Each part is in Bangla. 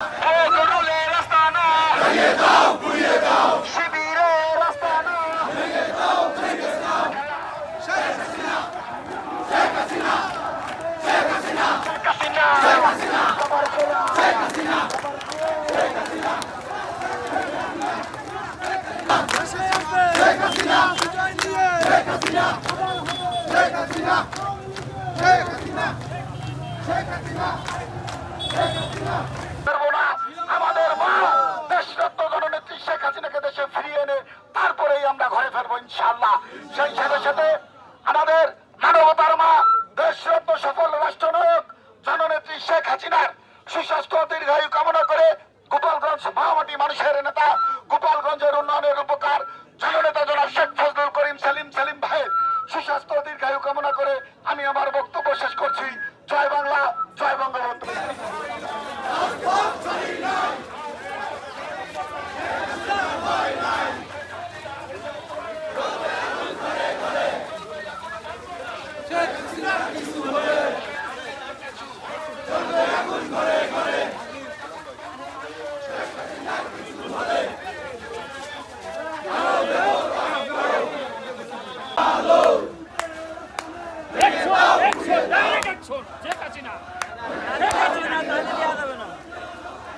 গরুলের আস্তানা শিবিরের আস্তানা শেখ হাসিনা তোমার খেলা পারব না আমাদের মা দেশরত্ন জননেত্রী শেখ হাসিনাকে দেশে ফিরিয়ে এনে তারপরেই আমরা ঘরে ফেরবো ইনশাল্লাহ সেই সাথে সাথে আমাদের মানবতার মা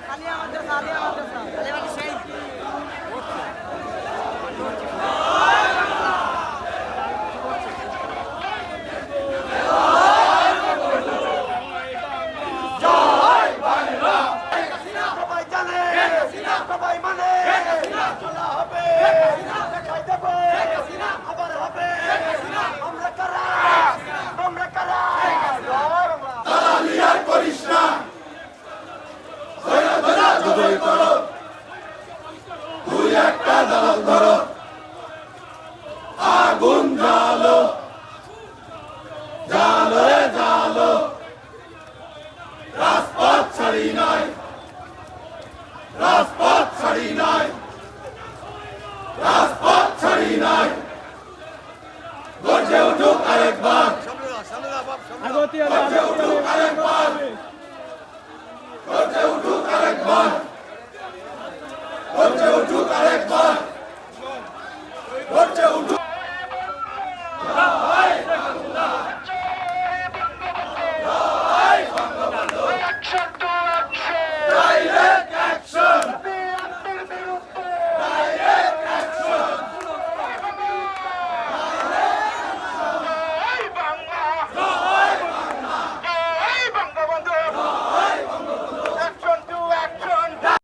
খালি আমাদের খালি আমাদের খালি আমাদের আগুন জ্বালো। জ্বালো রে জ্বালো। রাজপথ ছাড়ি নাই। রাজপথ ছাড়ি নাই। রাজপথ ছাড়ি নাই। গর্জে উঠুক আরেকবার। গর্জে উঠুক আরেকবার।